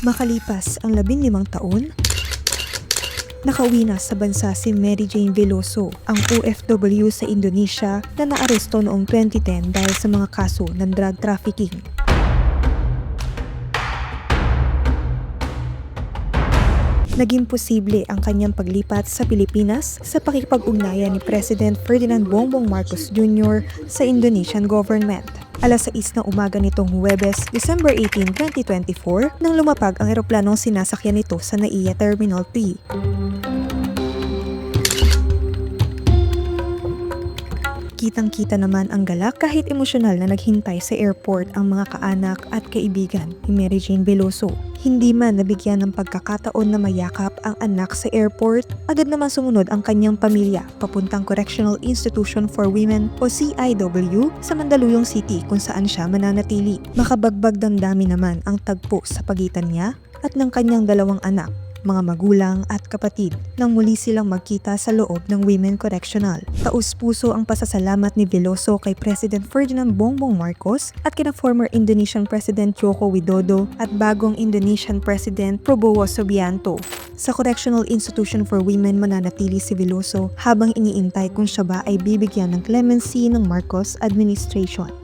Makalipas ang labinlimang taon, nakauwi na sa bansa si Mary Jane Veloso, ang OFW sa Indonesia na naaresto noong 2010 dahil sa mga kaso ng drug trafficking. Naging posible ang kanyang paglipat sa Pilipinas sa pakikipag-ugnayan ni President Ferdinand Bongbong Marcos Jr. sa Indonesian government. Alas 6 ng umaga nitong Huwebes, December 18, 2024, nang lumapag ang eroplanong sinasakyan nito sa NAIA Terminal 3. Kitang-kita naman ang galak kahit emosyonal na naghintay sa airport ang mga kaanak at kaibigan ni Mary Jane Veloso. Hindi man nabigyan ng pagkakataon na mayakap ang anak sa airport, agad naman sumunod ang kanyang pamilya papuntang Correctional Institution for Women o CIW sa Mandaluyong City kung saan siya mananatili. Makabagbag damdamin naman ang tagpo sa pagitan niya at ng kanyang dalawang anak mga magulang at kapatid nang muli silang magkita sa loob ng Women Correctional. Taus-puso ang pasasalamat ni Veloso kay President Ferdinand Bongbong Marcos at kina former Indonesian President Joko Widodo at bagong Indonesian President Prabowo Subianto. Sa Correctional Institution for Women mananatili si Veloso habang iniintay kung siya ba ay bibigyan ng clemency ng Marcos administration.